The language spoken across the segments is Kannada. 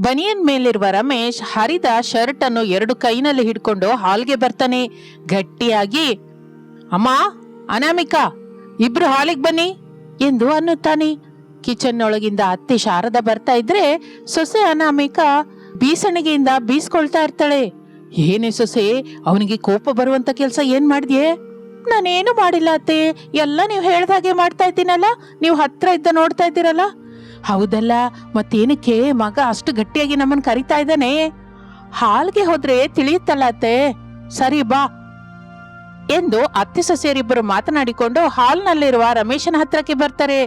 ಬನಿಯನ್ ಮೇಲಿರುವ ರಮೇಶ್ ಹರಿದ ಶರ್ಟ್ ಅನ್ನು ಎರಡು ಕೈನಲ್ಲಿ ಹಿಡ್ಕೊಂಡು ಹಾಲ್ಗೆ ಬರ್ತಾನೆ. ಗಟ್ಟಿಯಾಗಿ, ಅಮ್ಮ, ಅನಾಮಿಕಾ, ಇಬ್ರು ಹಾಲಿಗೆ ಬನ್ನಿ, ಎಂದು ಅನ್ನುತ್ತಾನೆ. ಕಿಚನ್ ಒಳಗಿಂದ ಅತ್ತೆ ಶಾರದ ಬರ್ತಾ ಇದ್ರೆ ಸೊಸೆ ಅನಾಮಿಕಾ ಬೀಸಣಿಗೆಯಿಂದ ಬೀಸ್ಕೊಳ್ತಾ ಇರ್ತಾಳೆ. ಏನೇ ಸೊಸೆ, ಅವನಿಗೆ ಕೋಪ ಬರುವಂತ ಕೆಲಸ ಏನ್ ಮಾಡಿದ್ಯೆ? ನಾನೇನು ಮಾಡಿಲ್ಲ ಅತ್ತೆ. ಎಲ್ಲ ನೀವು ಹೇಳ್ದಾಗೆ ಮಾಡ್ತಾ ಇದ್ದೀನಲ್ಲ? ನೀವು ಹತ್ರ ಇದ್ದ ನೋಡ್ತಾ ಇದ್ದೀರಲ್ಲ? ಹೌದಲ್ಲ, ಮತ್ತೇನಕ್ಕೆ? ಮಗ ಅಷ್ಟು ಗಟ್ಟಿಯಾಗಿ ನಮ್ಮನ್ನ ಕರಿತಾ ಇದ್ದಾನೆ. ಹಾಲ್ಗೆ ಹೋದ್ರೆ ತಿಳಿಯುತ್ತಲ್ಲ ಅತ್ತೆ. ಸರಿ ಬಾ. ಎಂದು ಅತ್ತೆ ಸೊಸೆಯರಿಬ್ಬರು ಮಾತನಾಡಿಕೊಂಡು ಹಾಲ್ನಲ್ಲಿರುವ ರಮೇಶನ ಹತ್ರಕ್ಕೆ ಬರ್ತಾರೆ.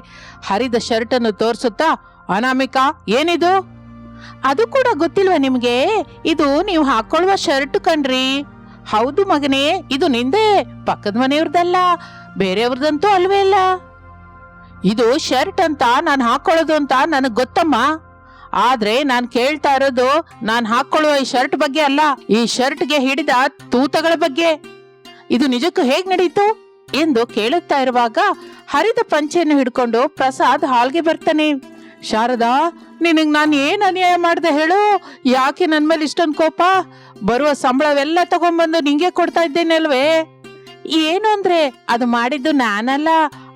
ಹರಿದ ಶರ್ಟ್ ಅನ್ನು ತೋರಿಸುತ್ತಾ, ಅನಾಮಿಕಾ, ಏನಿದು? ಅದು ಕೂಡ ಗೊತ್ತಿಲ್ವಾ ನಿಮ್ಗೆ? ಇದು ನೀವು ಹಾಕೊಳ್ಳುವ ಶರ್ಟ್ ಕಣ್ರಿ. ಹೌದು ಮಗನೇ, ಇದು ನಿಂದೆ. ಪಕ್ಕದ ಮನೆಯವ್ರದಲ್ಲ. ಬೇರೆಯವ್ರದಂತೂ ಅಲ್ವೇ ಇಲ್ಲ. ಇದು ಶರ್ಟ್ ಅಂತ ನಾನು ಹಾಕೊಳ್ಳೋದು ಅಂತ ನನಗ್ ಗೊತ್ತಮ್ಮ. ಆದ್ರೆ ನಾನು ಕೇಳ್ತಾ ಇರೋದು ನಾನು ಹಾಕೊಳ್ಳುವ ಈ ಶರ್ಟ್ ಬಗ್ಗೆ ಅಲ್ಲ, ಈ ಶರ್ಟ್ಗೆ ಹಿಡಿದ ತೂತಗಳ ಬಗ್ಗೆ. ಇದು ನಿಜಕ್ಕೂ ಹೇಗ್ ನಡೀತು? ಎಂದು ಕೇಳುತ್ತಾ ಇರುವಾಗ ಹರಿದ ಪಂಚೆಯನ್ನು ಹಿಡ್ಕೊಂಡು ಪ್ರಸಾದ್ ಹಾಲ್ಗೆ ಬರ್ತಾನೆ. ಶಾರದಾ, ನಿನಗ್ ನಾನು ಏನ್ ಅನ್ಯಾಯ ಮಾಡ್ದೆ ಹೇಳು? ಯಾಕೆ ನನ್ ಮೇಲೆ ಇಷ್ಟೊಂದು ಕೋಪ? ಬರುವ ಸಂಬಳವೆಲ್ಲ ತಗೊಂಡ್ಬಂದು ನಿಂಗೆ ಕೊಡ್ತಾ ಇದ್ದೇನೆ ಅಲ್ವೇ? ಏನು ಅಂದ್ರೆ, ಅದು ಮಾಡಿದ್ದು ನಾನಲ್ಲ.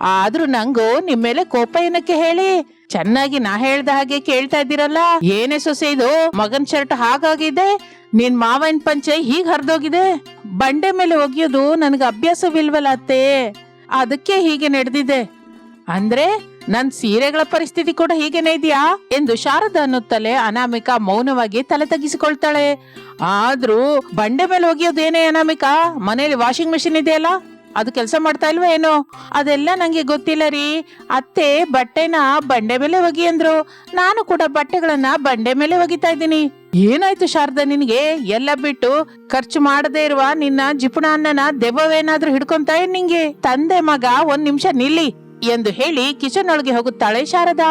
ಆದ್ರೂ ನಂಗೂ ನಿಮ್ ಮೇಲೆ ಕೋಪ ಏನಕ್ಕೆ ಹೇಳಿ? ಚೆನ್ನಾಗಿ ನಾ ಹೇಳ್ದ ಹಾಗೆ ಕೇಳ್ತಾ ಇದ್ದೀರಲ್ಲ? ಏನೇ ಸೊಸೆ ಇದು? ಮಗನ್ ಶರ್ಟ್ ಹಾಗಾಗಿದೆ. ನಿನ್ ಮಾವನ್ ಪಂಚೆ ಹೀಗ್ ಹರಿದೋಗಿದೆ. ಬಂಡೆ ಮೇಲೆ ಒಗೆಯೋದು ನನಗೆ ಅಭ್ಯಾಸವಿಲ್ವಲ್ಲ ಅತ್ತೆ. ಅದಕ್ಕೆ ಹೀಗೆ ನಡೆದಿದೆ. ಅಂದ್ರೆ ನನ್ ಸೀರೆಗಳ ಪರಿಸ್ಥಿತಿ ಕೂಡ ಹೀಗೇನೆ ಇದೆಯಾ? ಎಂದು ಶಾರದ ಅನ್ನುತ್ತಲೇ ಅನಾಮಿಕಾ ಮೌನವಾಗಿ ತಲೆ ತಗ್ಗಿಸಿಕೊಳ್ತಾಳೆ. ಆದ್ರೂ ಬಂಡೆ ಮೇಲೆ ಒಗೆಯೋದೇನೇ ಅನಾಮಿಕಾ? ಮನೇಲಿ ವಾಷಿಂಗ್ ಮೆಷಿನ್ ಇದೆಯಲ್ಲ? ಅದು ಕೆಲಸ ಮಾಡ್ತಾ ಇಲ್ವಾ ಏನೋ? ಅದೆಲ್ಲ ನಂಗೆ ಗೊತ್ತಿಲ್ಲ ರೀ. ಅತ್ತೆ ಬಟ್ಟೆನ ಬಂಡೆ ಮೇಲೆ ಒಗಿ ಅಂದ್ರು. ನಾನು ಕೂಡ ಬಟ್ಟೆಗಳನ್ನ ಬಂಡೆ ಮೇಲೆ ಒಗಿತಾ ಇದ್ದೀನಿ. ಏನಾಯ್ತು ಶಾರದಾ ನಿನಗೆ? ಎಲ್ಲ ಬಿಟ್ಟು ಖರ್ಚು ಮಾಡದೇ ಇರುವ ನಿನ್ನ ಜಿಪುಣ ಅನ್ನನ ದೆವ್ವವೇನಾದ್ರೂ ಹಿಡ್ಕೊಂತ ಏನ್ ನಿಂಗೆ? ತಂದೆ ಮಗ, ಒಂದ್ ನಿಮಿಷ ನಿಲ್ಲಿ. ಎಂದು ಹೇಳಿ ಕಿಚನ್ ಒಳಗೆ ಹೋಗುತ್ತಾಳೆ ಶಾರದಾ.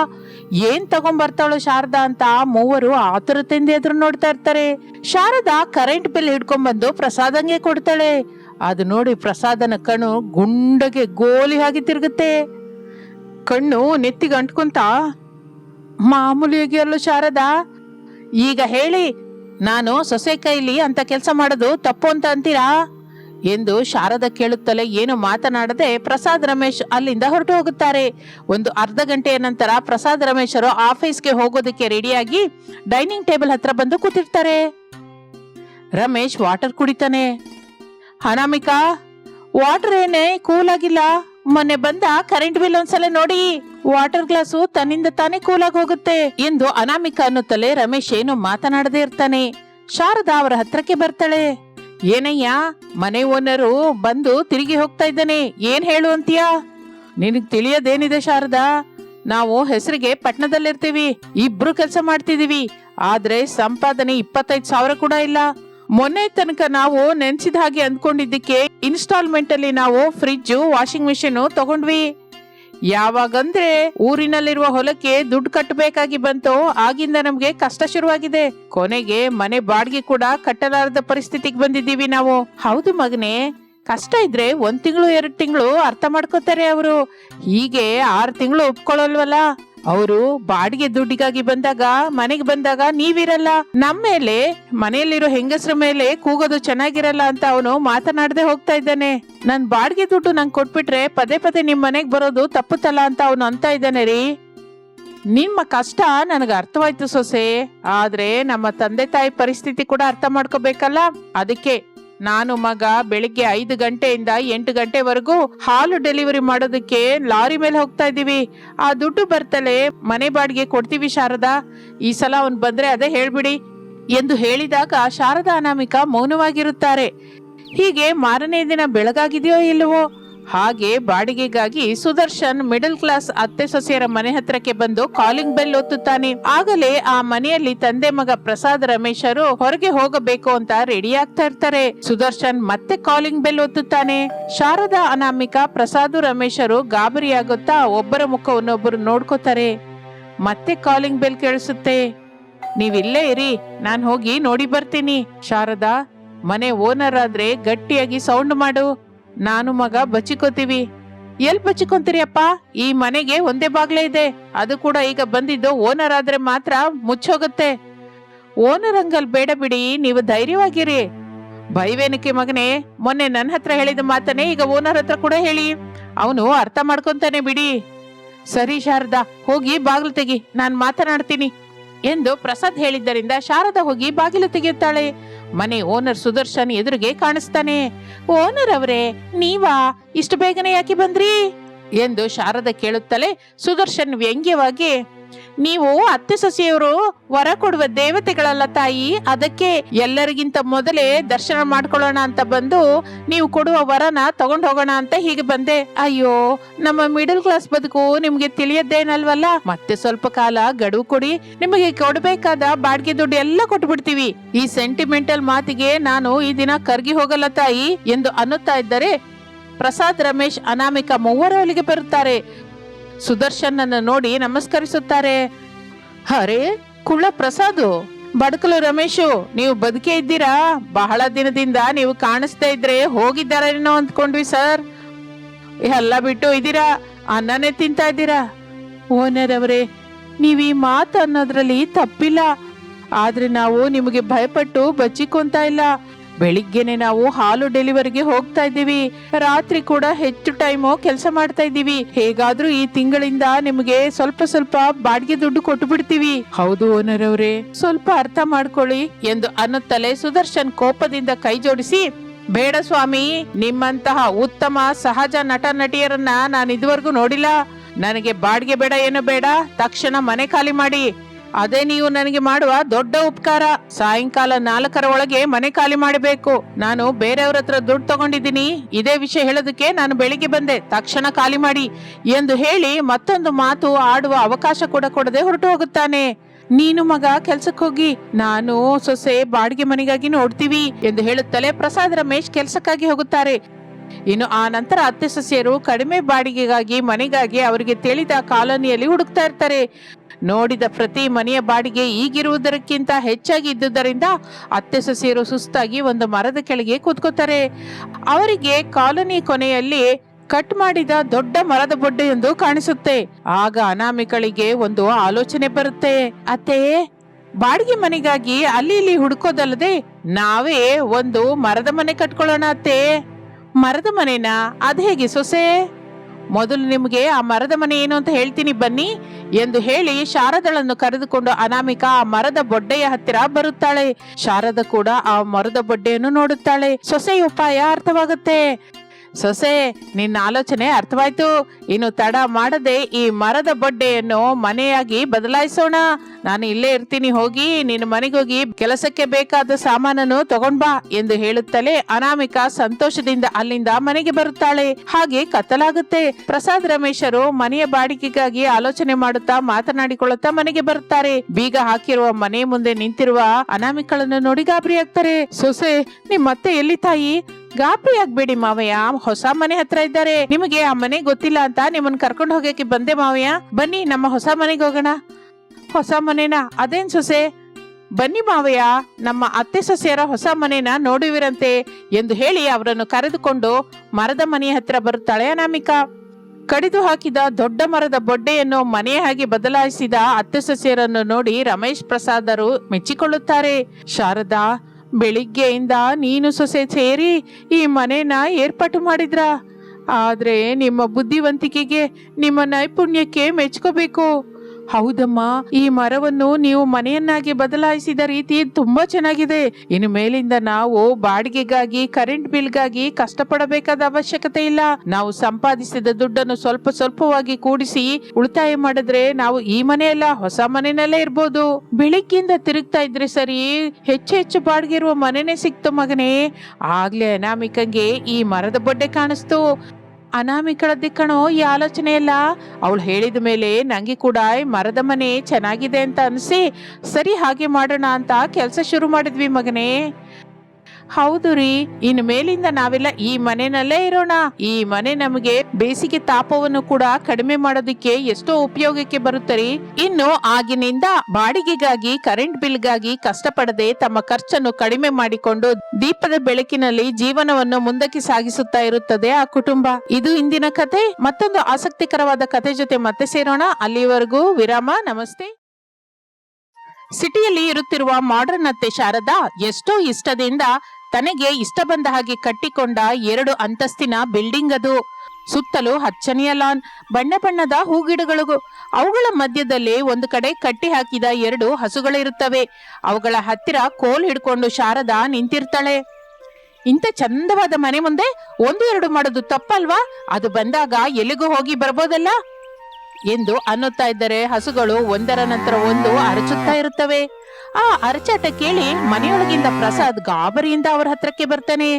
ಏನ್ ತಗೊಂಡ್ಬರ್ತಾಳು ಶಾರದಾ ಅಂತ ಮೂವರು ಆತುರತೆಯಿಂದ ಎದುರು ನೋಡ್ತಾ ಇರ್ತಾರೆ. ಶಾರದಾ ಕರೆಂಟ್ ಬಿಲ್ ಹಿಡ್ಕೊಂಡ್ಬಂದು ಪ್ರಸಾದಂಗೆ ಕೊಡ್ತಾಳೆ. ಅದು ನೋಡಿ ಪ್ರಸಾದನ ಕಣ್ಣು ಗುಂಡಗೆ ಗೋಲಿ ಹಾಗೆ ತಿರುಗುತ್ತೆ. ಕಣ್ಣು ನೆತ್ತಿಗೆ ಅಂಟ್ಕೊಂತ ಮಾಮೂಲಿಯಾಗಿ ಅಲ್ಲೂ ಶಾರದಾ? ಈಗ ಹೇಳಿ, ನಾನು ಸೊಸೆ ಕೈಲಿ ಅಂತ ಕೆಲಸ ಮಾಡೋದು ತಪ್ಪು ಅಂತ ಅಂತೀರಾ? ಎಂದು ಶಾರದ ಕೇಳುತ್ತಲೇ ಏನು ಮಾತನಾಡದೆ ಪ್ರಸಾದ್ ರಮೇಶ್ ಅಲ್ಲಿಂದ ಹೊರಟು ಹೋಗುತ್ತಾರೆ. ಒಂದು ಅರ್ಧ ಗಂಟೆಯ ನಂತರ ಪ್ರಸಾದ್ ರಮೇಶರು ಆಫೀಸ್ಗೆ ಹೋಗೋದಕ್ಕೆ ರೆಡಿಯಾಗಿ ಡೈನಿಂಗ್ ಟೇಬಲ್ ಹತ್ರ ಬಂದು ಕೂತಿರ್ತಾರೆ. ರಮೇಶ್ ವಾಟರ್ ಕುಡಿತಾನೆ. ಅನಾಮಿಕಾ, ವಾಟರ್ ಏನೇ ಕೂಲ್ ಆಗಿಲ್ಲ ಮೊನ್ನೆ ಬಂದ ಕರೆಂಟ್ ಬಿಲ್ ಒಂದ್ಸಲ ನೋಡಿ. ವಾಟರ್ ಗ್ಲಾಸು ತನ್ನಿಂದ ತಾನೇ ಕೂಲ್ ಆಗಿ ಹೋಗುತ್ತೆ ಎಂದು ಅನಾಮಿಕಾ ಅನ್ನುತ್ತಲೇ ರಮೇಶ್ ಏನು ಮಾತನಾಡದೇ ಇರ್ತಾನೆ. ಶಾರದಾ ಅವರ ಹತ್ರಕ್ಕೆ ಬರ್ತಾಳೆ. ಏನಯ್ಯ, ಮನೆ ಓನರು ಬಂದು ತಿರುಗಿ ಹೋಗ್ತಾ ಇದ್ದಾನೆ. ಏನ್ ಹೇಳು ಅಂತೀಯ? ನಿನಗ್ ತಿಳಿಯೋದೇನಿದೆ ಶಾರದಾ? ನಾವು ಹೆಸರಿಗೆ ಪಟ್ಟಣದಲ್ಲಿರ್ತೀವಿ ಇಬ್ರು ಕೆಲಸ ಮಾಡ್ತಿದೀವಿ. ಆದ್ರೆ ಸಂಪಾದನೆ ಇಪ್ಪತ್ತೈದು ಸಾವಿರ ಕೂಡ ಇಲ್ಲ. ಮೊನ್ನೆ ತನಕ ನಾವು ನೆನ್ಸಿದ ಹಾಗೆ ಅಂದ್ಕೊಂಡಿದ್ದಕ್ಕೆ ಇನ್ಸ್ಟಾಲ್ಮೆಂಟ್ ಅಲ್ಲಿ ನಾವು ಫ್ರಿಜ್ ವಾಷಿಂಗ್ ಮಿಷಿನ್ ತಗೊಂಡ್ವಿ. ಯಾವಾಗಂದ್ರೆ ಊರಿನಲ್ಲಿರುವ ಹೊಲಕ್ಕೆ ದುಡ್ಡು ಕಟ್ಟಬೇಕಾಗಿ ಬಂತು ಆಗಿಂದ ನಮ್ಗೆ ಕಷ್ಟ ಶುರುವಾಗಿದೆ. ಕೊನೆಗೆ ಮನೆ ಬಾಡಿಗೆ ಕೂಡ ಕಟ್ಟಲಾರದ ಪರಿಸ್ಥಿತಿಗೆ ಬಂದಿದ್ದೀವಿ ನಾವು. ಹೌದು ಮಗನೇ, ಕಷ್ಟ ಇದ್ರೆ ಒಂದ್ ತಿಂಗಳು, ಎರಡು ತಿಂಗಳು ಅರ್ಥ ಮಾಡ್ಕೋತಾರೆ ಅವರು. ಹೀಗೆ ಆರು ತಿಂಗಳು ಒಪ್ಕೊಳ್ಳಲ್ವಲ್ಲ? ಅವರು ಬಾಡಿಗೆ ದುಡ್ಡಿಗಾಗಿ ಬಂದಾಗ, ಮನೆಗೆ ಬಂದಾಗ ನೀವಿರಲ್ಲ. ನಮ್ಮ ಮೇಲೆ, ಮನೆಯಲ್ಲಿರೋ ಹೆಂಗಸರ ಮೇಲೆ ಕೂಗೋದು ಚೆನ್ನಾಗಿರಲ್ಲ ಅಂತ ಅವನು ಮಾತನಾಡದೆ ಹೋಗ್ತಾ ಇದ್ದಾನೆ. ನನ್ ಬಾಡಿಗೆ ದುಡ್ಡು ನಂಗೆ ಕೊಟ್ಬಿಟ್ರೆ ಪದೇ ಪದೇ ನಿಮ್ ಮನೆಗ್ ಬರೋದು ತಪ್ಪುತ್ತಲ್ಲ ಅಂತ ಅವನು ಅಂತ ಇದ್ದಾನೆ ರೀ. ನಿಮ್ಮ ಕಷ್ಟ ನನಗೆ ಅರ್ಥವಾಯ್ತು ಸೊಸೆ. ಆದ್ರೆ ನಮ್ಮ ತಂದೆ ತಾಯಿ ಪರಿಸ್ಥಿತಿ ಕೂಡ ಅರ್ಥ ಮಾಡ್ಕೋಬೇಕಲ್ಲ? ಅದಕ್ಕೆ ನಾನು ಮಗ ಬೆಳಿಗ್ಗೆ ಐದು ಗಂಟೆಯಿಂದ ಎಂಟು ಗಂಟೆವರೆಗೂ ಹಾಲು ಡೆಲಿವರಿ ಮಾಡೋದಕ್ಕೆ ಲಾರಿ ಮೇಲೆ ಹೋಗ್ತಾ ಇದೀವಿ ಆ ದುಡ್ಡು ಬರ್ತಲೆ ಮನೆ ಬಾಡಿಗೆ ಕೊಡ್ತೀವಿ ಶಾರದಾ. ಈ ಸಲ ಅವನು ಬಂದ್ರೆ ಅದೇ ಹೇಳ್ಬಿಡಿ ಎಂದು ಹೇಳಿದಾಗ ಶಾರದಾ ಅನಾಮಿಕ ಮೌನವಾಗಿರುತ್ತಾರೆ. ಹೀಗೆ ಮಾರನೇ ದಿನ ಬೆಳಗಾಗಿದೆಯೋ ಇಲ್ಲವೋ ಹಾಗೆ ಬಾಡಿಗೆಗಾಗಿ ಸುದರ್ಶನ್ ಮಿಡಲ್ ಕ್ಲಾಸ್ ಅತ್ತೆ ಸೊಸೆಯರ ಮನೆ ಹತ್ರಕ್ಕೆ ಬಂದು ಕಾಲಿಂಗ್ ಬೆಲ್ ಒತ್ತುತ್ತಾನೆ. ಆಗಲೇ ಆ ಮನೆಯಲ್ಲಿ ತಂದೆ ಮಗ ಪ್ರಸಾದ್ ರಮೇಶರು ಹೊರಗೆ ಹೋಗಬೇಕು ಅಂತ ರೆಡಿ ಆಗ್ತಾ ಇರ್ತಾರೆ. ಸುದರ್ಶನ್ ಮತ್ತೆ ಕಾಲಿಂಗ್ ಬೆಲ್ ಒತ್ತುತ್ತಾನೆ. ಶಾರದಾ ಅನಾಮಿಕ ಪ್ರಸಾದ್ ರಮೇಶರು ಗಾಬರಿಯಾಗುತ್ತಾ ಒಬ್ಬರ ಮುಖವನ್ನೊಬ್ಬರು ನೋಡ್ಕೋತಾರೆ. ಮತ್ತೆ ಕಾಲಿಂಗ್ ಬೆಲ್ ಕೇಳಿಸುತ್ತೆ. ನೀವಿಲ್ಲೇ ಇರಿ, ನಾನ್ ಹೋಗಿ ನೋಡಿ ಬರ್ತೀನಿ. ಶಾರದಾ, ಮನೆ ಓನರ್ ಆದ್ರೆ ಗಟ್ಟಿಯಾಗಿ ಸೌಂಡ್ ಮಾಡು. ನಾನು ಮಗ ಬಚ್ಚಿಕೋತೀವಿ. ಎಲ್ ಬಚ್ಚಿಕೊಂತೀರಿ ಅಪ್ಪ? ಈ ಮನೆಗೆ ಒಂದೇ ಬಾಗ್ಲೇ ಇದೆ. ಅದು ಕೂಡ ಈಗ ಬಂದಿದ್ದು ಓನರ್ ಆದ್ರೆ ಮಾತ್ರ ಮುಚ್ಚೋಗುತ್ತೆ. ಓನರ್ ಅಂಗಲ್ ಬೇಡ ಬಿಡಿ, ನೀವು ಧೈರ್ಯವಾಗಿರಿ. ಬೈವೇನಕ್ಕೆ ಮಗನೇ, ಮೊನ್ನೆ ನನ್ನ ಹತ್ರ ಹೇಳಿದ ಮಾತನ್ನೇ ಈಗ ಓನರ್ ಹತ್ರ ಕೂಡ ಹೇಳಿ. ಅವನು ಅರ್ಥ ಮಾಡ್ಕೊಂತಾನೆ ಬಿಡಿ. ಸರಿ ಶಾರದಾ, ಹೋಗಿ ಬಾಗಿಲು ತೆಗಿ, ನಾನ್ ಮಾತನಾಡ್ತೀನಿ. ಎಂದು ಪ್ರಸಾದ್ ಹೇಳಿದ್ದರಿಂದ ಶಾರದಾ ಹೋಗಿ ಬಾಗಿಲು ತೆಗೆಯುತ್ತಾಳೆ. ಮನೆ ಓನರ್ ಸುದರ್ಶನ್ ಎದುರಿಗೆ ಕಾಣಿಸ್ತಾನೆ. ಓನರ್ ಅವರೇ, ನೀವಾ? ಇಷ್ಟು ಬೇಗನೆ ಯಾಕೆ ಬಂದ್ರಿ? ಎಂದು ಶಾರದ ಕೇಳುತ್ತಲೇ ಸುದರ್ಶನ್ ವ್ಯಂಗ್ಯವಾಗಿ ನೀವು ಅತ್ತೆ ಸೊಸೆಯವರು ವರ ಕೊಡುವ ದೇವತೆಗಳಲ್ಲ ತಾಯಿ, ಅದಕ್ಕೆ ಎಲ್ಲರಿಗಿಂತ ಮೊದಲೇ ದರ್ಶನ ಮಾಡ್ಕೊಳ್ಳೋಣ ಅಂತ ಬಂದು ನೀವು ಕೊಡುವ ವರನ ತಗೊಂಡ್ ಹೋಗೋಣ ಅಂತ ಹೀಗೆ ಬಂದೆ. ಅಯ್ಯೋ, ನಮ್ಮ ಮಿಡಲ್ ಕ್ಲಾಸ್ ಬದುಕು ನಿಮ್ಗೆ ತಿಳಿಯದ್ದೇನಲ್ವಲ್ಲ ಮತ್ತೆ ಸ್ವಲ್ಪ ಕಾಲ ಗಡುವು ಕೊಡಿ, ನಿಮಗೆ ಕೊಡಬೇಕಾದ ಬಾಡಿಗೆ ದುಡ್ಡು ಎಲ್ಲ ಕೊಟ್ಬಿಡ್ತೀವಿ. ಈ ಸೆಂಟಿಮೆಂಟಲ್ ಮಾತಿಗೆ ನಾನು ಈ ದಿನ ಕರ್ಗಿ ಹೋಗಲ್ಲ ತಾಯಿ ಎಂದು ಅನ್ನುತ್ತಾ ಇದ್ದರೆ ಪ್ರಸಾದ್ ರಮೇಶ್ ಅನಾಮಿಕ ಮೂವರು ಬರುತ್ತಾರೆ. ಸುದರ್ಶನ್ ಅನ್ನು ನೋಡಿ ನಮಸ್ಕರಿಸುತ್ತಾರೆ. ಅರೇ ಕುಳ್ಳ ಪ್ರಸಾದು ಬಡಕಲು ರಮೇಶು, ನೀವು ಬದುಕೇ ಇದ್ದೀರಾ? ಬಹಳ ದಿನದಿಂದ ನೀವು ಕಾಣಿಸ್ತಾ ಇದ್ರೆ ಹೋಗಿದ್ದಾರೇನೋ ಅಂದ್ಕೊಂಡ್ವಿ ಸರ್. ಎಲ್ಲ ಬಿಟ್ಟು ಇದ್ದೀರಾ? ಅನ್ನನೇ ತಿಂತಾ ಇದ್ದೀರಾ? ಓನರ್ ಅವರೇ ನೀವು ಈ ಮಾತು ಅನ್ನೋದ್ರಲ್ಲಿ ತಪ್ಪಿಲ್ಲ. ಆದ್ರೆ ನಾವು ನಿಮಗೆ ಭಯಪಟ್ಟು ಬಚ್ಚಿಕೊಂತ ಇಲ್ಲ. ಬೆಳಿಗ್ಗೆನೆ ನಾವು ಹಾಲು ಡೆಲಿವರಿಗೆ ಹೋಗ್ತಾ ಇದ್ದೀವಿ. ರಾತ್ರಿ ಕೂಡ ಹೆಚ್ಚು ಟೈಮು ಕೆಲಸ ಮಾಡ್ತಾ ಇದ್ದೀವಿ. ಹೇಗಾದ್ರೂ ಈ ತಿಂಗಳಿಂದ ನಿಮಗೆ ಸ್ವಲ್ಪ ಸ್ವಲ್ಪ ಬಾಡಿಗೆ ದುಡ್ಡು ಕೊಟ್ಟು ಬಿಡ್ತೀವಿ ಹೌದು ಓನರ್ ಅವರೇ. ಸ್ವಲ್ಪ ಅರ್ಥ ಮಾಡ್ಕೊಳ್ಳಿ ಎಂದು ಅನ್ನುತ್ತಲೇ ಸುದರ್ಶನ್ ಕೋಪದಿಂದ ಕೈ ಜೋಡಿಸಿ ಬೇಡ ಸ್ವಾಮಿ ನಿಮ್ಮಂತಹ ಉತ್ತಮ ಸಹಜ ನಟ ನಟಿಯರನ್ನ ನಾನು ಇದುವರೆಗೂ ನೋಡಿಲ್ಲ. ನನಗೆ ಬಾಡಿಗೆ ಬೇಡ ಏನು ಬೇಡ. ತಕ್ಷಣ ಮನೆ ಖಾಲಿ ಮಾಡಿ. ಅದೇ ನೀವು ನನಗೆ ಮಾಡುವ ದೊಡ್ಡ ಉಪಕಾರ. ಸಾಯಂಕಾಲ ನಾಲ್ಕರ ಒಳಗೆ ಮನೆ ಖಾಲಿ ಮಾಡಬೇಕು. ನಾನು ಬೇರೆಯವ್ರ ಹತ್ರ ದುಡ್ಡು ತಗೊಂಡಿದ್ದೀನಿ. ಇದೇ ವಿಷಯ ಹೇಳೋದಕ್ಕೆ ನಾನು ಬೆಳಿಗ್ಗೆ ಬಂದೆ. ತಕ್ಷಣ ಖಾಲಿ ಮಾಡಿ ಎಂದು ಹೇಳಿ ಮತ್ತೊಂದು ಮಾತು ಆಡುವ ಅವಕಾಶ ಕೂಡ ಕೊಡದೆ ಹೊರಟು ಹೋಗುತ್ತಾನೆ. ನೀನು ಮಗ, ಕೆಲ್ಸಕ್ಕೆ ಹೋಗಿ. ನಾನು ಸೊಸೆ, ಬಾಡಿಗೆ ಮನೆಗಾಗಿ ನೋಡ್ತೀವಿ ಎಂದು ಹೇಳುತ್ತಲೇ ಪ್ರಸಾದ್ ರಮೇಶ್ ಕೆಲ್ಸಕ್ಕಾಗಿ ಹೋಗುತ್ತಾರೆ. ಇನ್ನು ಆ ನಂತರ ಅತ್ತೆ ಸಸ್ಯರು ಕಡಿಮೆ ಬಾಡಿಗೆಗಾಗಿ, ಮನೆಗಾಗಿ ಅವರಿಗೆ ತಿಳಿದ ಕಾಲೋನಿಯಲ್ಲಿ ಹುಡುಕ್ತಾ ಇರ್ತಾರೆ. ನೋಡಿದ ಪ್ರತಿ ಮನೆಯ ಬಾಡಿಗೆ ಈಗಿರುವುದಕ್ಕಿಂತ ಹೆಚ್ಚಾಗಿ ಇದ್ದುದರಿಂದ ಅತ್ತೆ ಸೊಸೆಯರು ಸುಸ್ತಾಗಿ ಒಂದು ಮರದ ಕೆಳಗೆ ಕೂತ್ಕೋತಾರೆ ಅವರಿಗೆ ಕಾಲೋನಿ ಕೊನೆಯಲ್ಲಿ ಕಟ್ ಮಾಡಿದ ದೊಡ್ಡ ಮರದ ಬೊಡ್ಡೆಯೊಂದು ಕಾಣಿಸುತ್ತೆ. ಆಗ ಅನಾಮಿಕಳಿಗೆ ಒಂದು ಆಲೋಚನೆ ಬರುತ್ತೆ. ಅತ್ತೆ, ಬಾಡಿಗೆ ಮನೆಗಾಗಿ ಅಲ್ಲಿ ಇಲ್ಲಿ ಹುಡುಕೋದಲ್ಲದೆ ನಾವೇ ಒಂದು ಮರದ ಮನೆ ಕಟ್ಕೊಳ್ಳೋಣ ಅತ್ತೆ. ಮರದ ಮನೆನಾ? ಅದು ಹೇಗೆ ಸೊಸೆ? ಮೊದಲು ನಿಮಗೆ ಆ ಮರದ ಮನೆ ಏನು ಅಂತ ಹೇಳ್ತೀನಿ ಬನ್ನಿ ಎಂದು ಹೇಳಿ ಶಾರದಳನ್ನು ಕರೆದುಕೊಂಡು ಅನಾಮಿಕಾ ಆ ಮರದ ಬೊಡ್ಡೆಯ ಹತ್ತಿರ ಬರುತ್ತಾಳೆ. ಶಾರದ ಕೂಡ ಆ ಮರದ ಬೊಡ್ಡೆಯನ್ನು ನೋಡುತ್ತಾಳೆ. ಸೊಸೆಯ ಉಪಾಯ ಅರ್ಥವಾಗುತ್ತೆ. ಸೊಸೆ, ನಿನ್ನ ಆಲೋಚನೆ ಅರ್ಥವಾಯ್ತು. ಇನ್ನು ತಡ ಮಾಡದೆ ಈ ಮರದ ಬಡ್ಡೆಯನ್ನು ಮನೆಯಾಗಿ ಬದಲಾಯಿಸೋಣ. ನಾನು ಇಲ್ಲೇ ಇರ್ತೀನಿ, ಹೋಗಿ. ನಿನ್ನ ಮನೆಗೋಗಿ ಕೆಲಸಕ್ಕೆ ಬೇಕಾದ ಸಾಮಾನನ್ನು ತಗೊಂಡ್ ಬಾ ಎಂದು ಹೇಳುತ್ತಲೇ ಅನಾಮಿಕ ಸಂತೋಷದಿಂದ ಅಲ್ಲಿಂದ ಮನೆಗೆ ಬರುತ್ತಾಳೆ. ಹಾಗೆ ಕತ್ತಲಾಗುತ್ತೆ. ಪ್ರಸಾದ್ ರಮೇಶರು ಮನೆಯ ಬಾಡಿಗೆಗಾಗಿ ಆಲೋಚನೆ ಮಾಡುತ್ತಾ ಮಾತನಾಡಿಕೊಳ್ಳುತ್ತಾ ಮನೆಗೆ ಬರುತ್ತಾರೆ. ಬೀಗ ಹಾಕಿರುವ ಮನೆ ಮುಂದೆ ನಿಂತಿರುವ ಅನಾಮಿಕಳನ್ನು ನೋಡಿ ಗಾಬರಿ ಆಗ್ತಾರೆ ಸೊಸೆ, ನಿಮ್ಮತ್ತೆ ಎಲ್ಲಿ ತಾಯಿ? ಗಾಬರಿ ಆಗ್ಬೇಡಿ ಮಾವಯ್ಯ. ಹೊಸ ಮನೆ ಹತ್ರ ಇದ್ದಾರೆ. ನಿಮಗೆ ಆ ಮನೆ ಗೊತ್ತಿಲ್ಲ ಅಂತ ನಿಮ್ಮನ್ನ ಕರ್ಕೊಂಡು ಹೋಗಕ್ಕೆ ಬಂದೆ ಮಾವಯ್ಯ. ಬನ್ನಿ, ನಮ್ಮ ಹೊಸ ಮನೆಗೆ ಹೋಗೋಣ. ಹೊಸ ಮನೆನಾ? ಅದೇನ್ ಸೊಸೆ? ಬನ್ನಿ ಮಾವಯ್ಯ, ನಮ್ಮ ಅತ್ತೆ ಸೊಸೆಯರ ಹೊಸ ಮನೆನ ನೋಡುವಿರಂತೆ ಎಂದು ಹೇಳಿ ಅವರನ್ನು ಕರೆದುಕೊಂಡು ಮರದ ಮನೆಯ ಹತ್ರ ಬರುತ್ತಾಳೆ ಅನಾಮಿಕಾ. ಕಡಿದು ಹಾಕಿದ ದೊಡ್ಡ ಮರದ ಬೊಡ್ಡೆಯನ್ನು ಮನೆಯ ಹಾಗೆ ಬದಲಾಯಿಸಿದ ಅತ್ತೆ ಸೊಸೆಯರನ್ನು ನೋಡಿ ರಮೇಶ್ ಪ್ರಸಾದರು ಮೆಚ್ಚಿಕೊಳ್ಳುತ್ತಾರೆ. ಶಾರದಾ ಬೆಳಿಗ್ಗೆಯಿಂದ ನೀನು ಸೊಸೆ ಸೇರಿ ಈ ಮನೇನ ಏರ್ಪಾಟು ಮಾಡಿದ್ರ? ಆದರೆ ನಿಮ್ಮ ಬುದ್ಧಿವಂತಿಕೆಗೆ ನಿಮ್ಮ ನೈಪುಣ್ಯಕ್ಕೆ ಮೆಚ್ಕೋಬೇಕು. ಹೌದಮ್ಮ, ಈ ಮರವನ್ನು ನೀವು ಮನೆಯನ್ನಾಗಿ ಬದಲಾಯಿಸಿದ ರೀತಿ ತುಂಬಾ ಚೆನ್ನಾಗಿದೆ. ಇನ್ನು ಮೇಲಿಂದ ನಾವು ಬಾಡಿಗೆಗಾಗಿ ಕರೆಂಟ್ ಬಿಲ್ಗಾಗಿ ಕಷ್ಟಪಡಬೇಕಾದ ಅವಶ್ಯಕತೆ ಇಲ್ಲ. ನಾವು ಸಂಪಾದಿಸಿದ ದುಡ್ಡನ್ನು ಸ್ವಲ್ಪ ಸ್ವಲ್ಪವಾಗಿ ಕೂಡಿಸಿ ಉಳಿತಾಯ ಮಾಡಿದ್ರೆ ನಾವು ಈ ಮನೆಯಲ್ಲ, ಹೊಸ ಮನೆಯಲ್ಲೇ ಇರ್ಬೋದು. ಬೆಳಿಗ್ಗೆಯಿಂದ ತಿರುಗ್ತಾ ಇದ್ರೆ ಸರಿ, ಹೆಚ್ಚು ಹೆಚ್ಚು ಬಾಡಿಗೆ ಇರುವ ಮನೆನೇ ಸಿಕ್ತು ಮಗನೇ. ಆಗ್ಲೇ ಅನಾಮಿಕಂಗೆ ಈ ಮರದ ಬೊಡ್ಡೆ ಕಾಣಿಸ್ತು. ಅನಾಮಿಕಳದ್ದೆ ಕಣೋ ಈ ಆಲೋಚನೆ ಎಲ್ಲ ಅವಳು ಹೇಳಿದ ಮೇಲೆ ನಂಗೆ ಕೂಡ ಈ ಮರದ ಮನೆ ಚೆನ್ನಾಗಿದೆ ಅಂತ ಅನಿಸಿ, ಸರಿ ಹಾಗೆ ಮಾಡೋಣ ಅಂತ ಕೆಲಸ ಶುರು ಮಾಡಿದ್ವಿ ಮಗನೇ. ಹೌದು ರೀ. ಇನ್ನು ಮೇಲಿಂದ ನಾವೆಲ್ಲ ಈ ಮನೆಯಲ್ಲೇ ಇರೋಣ. ಈ ಮನೆ ನಮಗೆ ಬೇಸಿಗೆ ತಾಪವನ್ನು ಕೂಡ ಕಡಿಮೆ ಮಾಡೋದಕ್ಕೆ ಎಷ್ಟೋ ಉಪಯೋಗಕ್ಕೆ ಬರುತ್ತೆ ರೀ. ಇನ್ನು ಆಗಿನಿಂದ ಬಾಡಿಗೆಗಾಗಿ ಕರೆಂಟ್ ಬಿಲ್ಗಾಗಿ ಕಷ್ಟಪಡದೆ ತಮ್ಮ ಖರ್ಚನ್ನು ಕಡಿಮೆ ಮಾಡಿಕೊಂಡು ದೀಪದ ಬೆಳಕಿನಲ್ಲಿ ಜೀವನವನ್ನು ಮುಂದಕ್ಕೆ ಸಾಗಿಸುತ್ತಾ ಇರುತ್ತದೆ ಆ ಕುಟುಂಬ. ಇದು ಇಂದಿನ ಕತೆ. ಮತ್ತೊಂದು ಆಸಕ್ತಿಕರವಾದ ಕತೆ ಜೊತೆ ಮತ್ತೆ ಸೇರೋಣ. ಅಲ್ಲಿವರೆಗೂ ವಿರಾಮ. ನಮಸ್ತೆ. ಸಿಟಿಯಲ್ಲಿ ಇರುತ್ತಿರುವ ಮಾಡರ್ನ್ ಅತ್ತೆ ಶಾರದಾ ಎಷ್ಟೋ ಇಷ್ಟದಿಂದ ತನಗೆ ಇಷ್ಟ ಬಂದ ಹಾಗೆ ಕಟ್ಟಿಕೊಂಡ ಎರಡು ಅಂತಸ್ತಿನ ಬಿಲ್ಡಿಂಗ್ ಅದು. ಸುತ್ತಲೂ ಹಚ್ಚನೆಯ ಲಾನ್, ಬಣ್ಣ ಬಣ್ಣದ ಹೂಗಿಡಗಳು ಅವುಗಳ ಮಧ್ಯದಲ್ಲಿ ಒಂದು ಕಡೆ ಕಟ್ಟಿ ಹಾಕಿದ ಎರಡು ಹಸುಗಳಿರುತ್ತವೆ. ಅವುಗಳ ಹತ್ತಿರ ಕೋಲ್ ಹಿಡ್ಕೊಂಡು ಶಾರದಾ ನಿಂತಿರ್ತಾಳೆ. ಇಂಥ ಚಂದವಾದ ಮನೆ ಮುಂದೆ ಒಂದು ಎರಡು ಮಾಡೋದು ತಪ್ಪಲ್ವಾ? ಅದು ಬಂದಾಗ ಎಲ್ಲಿಗೂ ಹೋಗಿ ಬರ್ಬೋದಲ್ಲ? ಎಂದು ಅನ್ನುತ್ತಾ ಇದ್ದರೆ ಹಸುಗಳು ಒಂದರ ನಂತರ ಒಂದು ಅರಚುತ್ತಾ ಇರುತ್ತವೆ. ಆ ಅರಚಾಟ ಕೇಳಿ ಮನೆಯೊಳಗಿಂದ ಪ್ರಸಾದ್ ಗಾಬರಿಯಿಂದ ಅವ್ರ ಹತ್ರಕ್ಕೆ ಬರ್ತಾನೆ.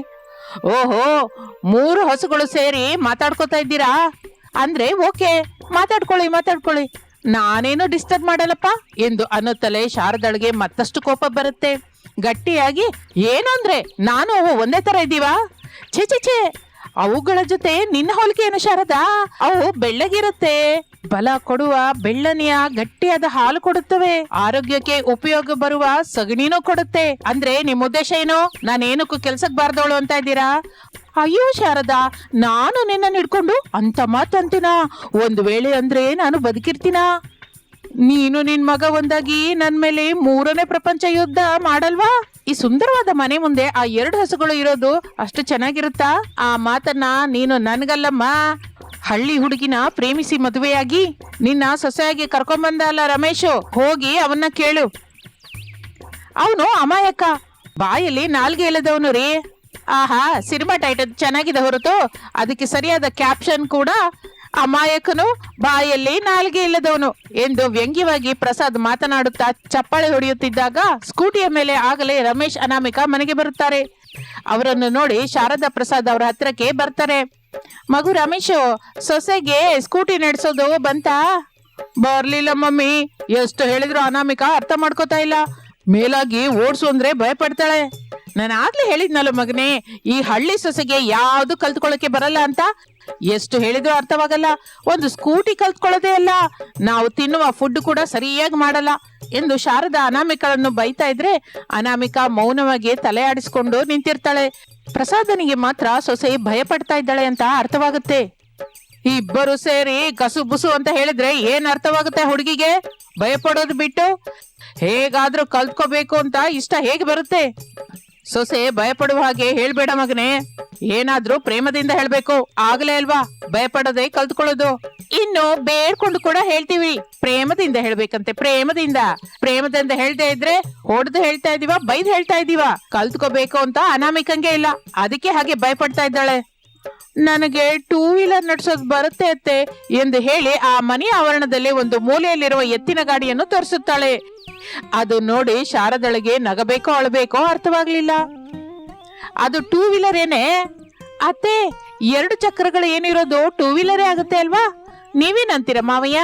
ಓಹೋ, ಮೂರು ಹಸುಗಳು ಸೇರಿ ಮಾತಾಡ್ಕೋತಾ ಇದ್ದೀರಾ? ಅಂದ್ರೆ, ಓಕೆ, ಮಾತಾಡ್ಕೊಳ್ಳಿ ಮಾತಾಡ್ಕೊಳ್ಳಿ. ನಾನೇನು ಡಿಸ್ಟರ್ಬ್ ಮಾಡಲ್ಲಪ್ಪ? ಎಂದು ಅನ್ನುತ್ತಲೇ ಶಾರದಳಿಗೆ ಮತ್ತಷ್ಟು ಕೋಪ ಬರುತ್ತೆ. ಗಟ್ಟಿಯಾಗಿ, ಏನು ಅಂದ್ರೆ, ನಾನು ಒಂದೇ ತರ ಇದ್ದೀವಾ? ಛೇ ಛೇ ಛೇ, ಅವುಗಳ ಜೊತೆ ನಿನ್ನ ಹೋಲಿಕೆ ಏನು ಶಾರದಾ? ಅವು ಬೆಳ್ಳಗಿರುತ್ತೆ. ಬಲ ಕೊಡುವ ಬೆಳ್ಳನೆಯ ಗಟ್ಟಿಯಾದ ಹಾಲು ಕೊಡುತ್ತವೆ. ಆರೋಗ್ಯಕ್ಕೆ ಉಪಯೋಗ ಬರುವ ಸಗಣಿನೂ ಕೊಡುತ್ತೆ. ಅಂದ್ರೆ ನಿಮ್ ಉದ್ದೇಶ ಏನು? ನಾನೇನಕ್ಕೂ ಕೆಲ್ಸಕ್ ಬಾರ್ದವಳು ಅಂತ ಇದ್ದೀರಾ? ಅಯ್ಯೋ ಶಾರದಾ, ನಾನು ನಿನ್ನ ಹಿಡ್ಕೊಂಡು ಅಂತ ಮಾತಂತೀನ ಒಂದು ವೇಳೆ ಅಂದ್ರೆ ನಾನು ಬದುಕಿರ್ತೀನ? ನೀನು ನಿನ್ ಮಗ ಒಂದಾಗಿ ನನ್ ಮೇಲೆ ಮೂರನೇ ಪ್ರಪಂಚ ಯುದ್ಧ ಮಾಡಲ್ವಾ? ಈ ಸುಂದರವಾದ ಮನೆ ಮುಂದೆ ಆ ಎರಡು ಹಸುಗಳು ಇರೋದು ಅಷ್ಟು ಚೆನ್ನಾಗಿರುತ್ತಾ? ಆ ಮಾತನ್ನ ನೀನು ನನ್ಗಲ್ಲಮ್ಮ. ಹಳ್ಳಿ ಹುಡುಗಿನ ಪ್ರೇಮಿಸಿ ಮದುವೆಯಾಗಿ ನಿನ್ನ ಸೊಸೆಯಾಗಿ ಕರ್ಕೊಂಬಂದ ಅಲ್ಲ ರಮೇಶು? ಹೋಗಿ ಅವನ್ನ ಕೇಳು. ಅವನು ಅಮಾಯಕ. ಬಾಯಲ್ಲಿ ನಾಲ್ಗೆ ಇಲ್ಲದವನು ರೀ. ಆಹಾ, ಸಿನಿಮಾ ಟೈಟಲ್ ಚೆನ್ನಾಗಿದೆ ಹೊರತು. ಅದಕ್ಕೆ ಸರಿಯಾದ ಕ್ಯಾಪ್ಷನ್ ಕೂಡ ಅಮಾಯಕನು, ಬಾಯಲ್ಲಿ ನಾಲ್ಗೆ ಇಲ್ಲದವನು ಎಂದು ವ್ಯಂಗ್ಯವಾಗಿ ಪ್ರಸಾದ್ ಮಾತನಾಡುತ್ತಾ ಚಪ್ಪಾಳೆ ಹೊಡೆಯುತ್ತಿದ್ದಾಗ ಸ್ಕೂಟಿಯ ಮೇಲೆ ಆಗಲೇ ರಮೇಶ್ ಅನಾಮಿಕ ಮನೆಗೆ ಬರುತ್ತಾರೆ. ಅವರನ್ನು ನೋಡಿ ಶಾರದಾ ಪ್ರಸಾದ್ ಅವರ ಹತ್ರಕ್ಕೆ ಬರ್ತಾರೆ. ಮಗು ರಮೇಶು, ಸೊಸೆಗೆ ಸ್ಕೂಟಿ ನಡೆಸೋದು ಬಂತಾ? ಬರ್ಲಿಲ್ಲ ಮಮ್ಮಿ. ಎಷ್ಟು ಹೇಳಿದ್ರು ಅನಾಮಿಕ ಅರ್ಥ ಮಾಡ್ಕೋತಾ ಇಲ್ಲ. ಮೇಲಾಗಿ ಓಡ್ಸು ಅಂದ್ರೆ ಭಯಪಡ್ತಾಳೆ. ನಾನು ಆಗ್ಲೇ ಹೇಳಿದ್ನಲ್ಲ ಮಗನೇ, ಈ ಹಳ್ಳಿ ಸೊಸೆಗೆ ಯಾವುದು ಕಲ್ತ್ಕೊಳ್ಳೋಕೆ ಬರಲ್ಲ ಅಂತ? ಎಷ್ಟು ಹೇಳಿದ್ರು ಅರ್ಥವಾಗಲ್ಲ. ಒಂದು ಸ್ಕೂಟಿ ಕಲ್ತ್ಕೊಳ್ಳೋದೇ ಅಲ್ಲ. ನಾವು ತಿನ್ನುವ ಫುಡ್ ಕೂಡ ಸರಿಯಾಗಿ ಮಾಡಲ್ಲ ಎಂದು ಶಾರದಾ ಅನಾಮಿಕಳನ್ನು ಬೈತಾ ಇದ್ರೆ ಅನಾಮಿಕ ಮೌನವಾಗಿ ತಲೆ ಆಡಿಸ್ಕೊಂಡು ನಿಂತಿರ್ತಾಳೆ. ಪ್ರಸಾದನಿಗೆ ಮಾತ್ರ ಸೊಸೆ ಭಯ ಪಡ್ತಾ ಇದ್ದಾಳೆ ಅಂತ ಅರ್ಥವಾಗುತ್ತೆ. ಇಬ್ಬರು ಸೇರಿ ಕಸು ಬುಸು ಅಂತ ಹೇಳಿದ್ರೆ ಏನ್ ಅರ್ಥವಾಗುತ್ತೆ ಹುಡುಗಿಗೆ? ಭಯ ಪಡೋದು ಬಿಟ್ಟು? ಹೇಗಾದ್ರೂ ಕಲ್ತ್ಕೋಬೇಕು ಅಂತ ಇಷ್ಟ ಹೇಗೆ ಬರುತ್ತೆ? ಸೊಸೆ ಭಯಪಡುವ ಹಾಗೆ ಹೇಳ್ಬೇಡ ಮಗನೇ. ಏನಾದ್ರೂ ಪ್ರೇಮದಿಂದ ಹೇಳ್ಬೇಕು. ಆಗ್ಲೇ ಅಲ್ವಾ? ಭಯಪಡದೆ ಕಲ್ತ್ಕೊಳ್ಳೋದು. ಇನ್ನು ಬೇಡ್ಕೊಂಡು ಕೂಡ ಹೇಳ್ತೀವಿ. ಪ್ರೇಮದಿಂದ ಹೇಳ್ಬೇಕಂತೆ, ಪ್ರೇಮದಿಂದ. ಪ್ರೇಮದಿಂದ ಹೇಳ್ತಾ ಇದ್ರೆ ಹೊಡೆದು ಹೇಳ್ತಾ ಇದೀವ, ಬೈದ್ ಹೇಳ್ತಾ ಇದೀವ. ಕಲ್ತ್ಕೋಬೇಕು ಅಂತ ಅನಾಮಿಕಂಗೆ ಇಲ್ಲ. ಅದಕ್ಕೆ ಹಾಗೆ ಭಯಪಡ್ತಾ ಇದ್ದಾಳೆ. ನನಗೆ ಟೂ ವೀಲರ್ ನಡ್ಸೋದ್ ಬರುತ್ತೆ ಅತ್ತೆ ಎಂದು ಹೇಳಿ ಆ ಮನೆಯ ಆವರಣದಲ್ಲಿ ಒಂದು ಮೂಲೆಯಲ್ಲಿರುವ ಎತ್ತಿನ ಗಾಡಿಯನ್ನು ತೋರಿಸುತ್ತಾಳೆ. ಅದು ನೋಡಿ ಶಾರದಳಿಗೆ ನಗಬೇಕೋ ಅಳಬೇಕೋ ಅರ್ಥವಾಗ್ಲಿಲ್ಲ. ಅದು ಟೂ ವೀಲರ್ ಏನೇ? ಅತ್ತೆ, ಎರಡು ಚಕ್ರಗಳು ಏನಿರೋದು? ಟೂ ವೀಲರೇ ಆಗುತ್ತೆ ಅಲ್ವಾ? ನೀವೇನಂತೀರ ಮಾವಯ್ಯ?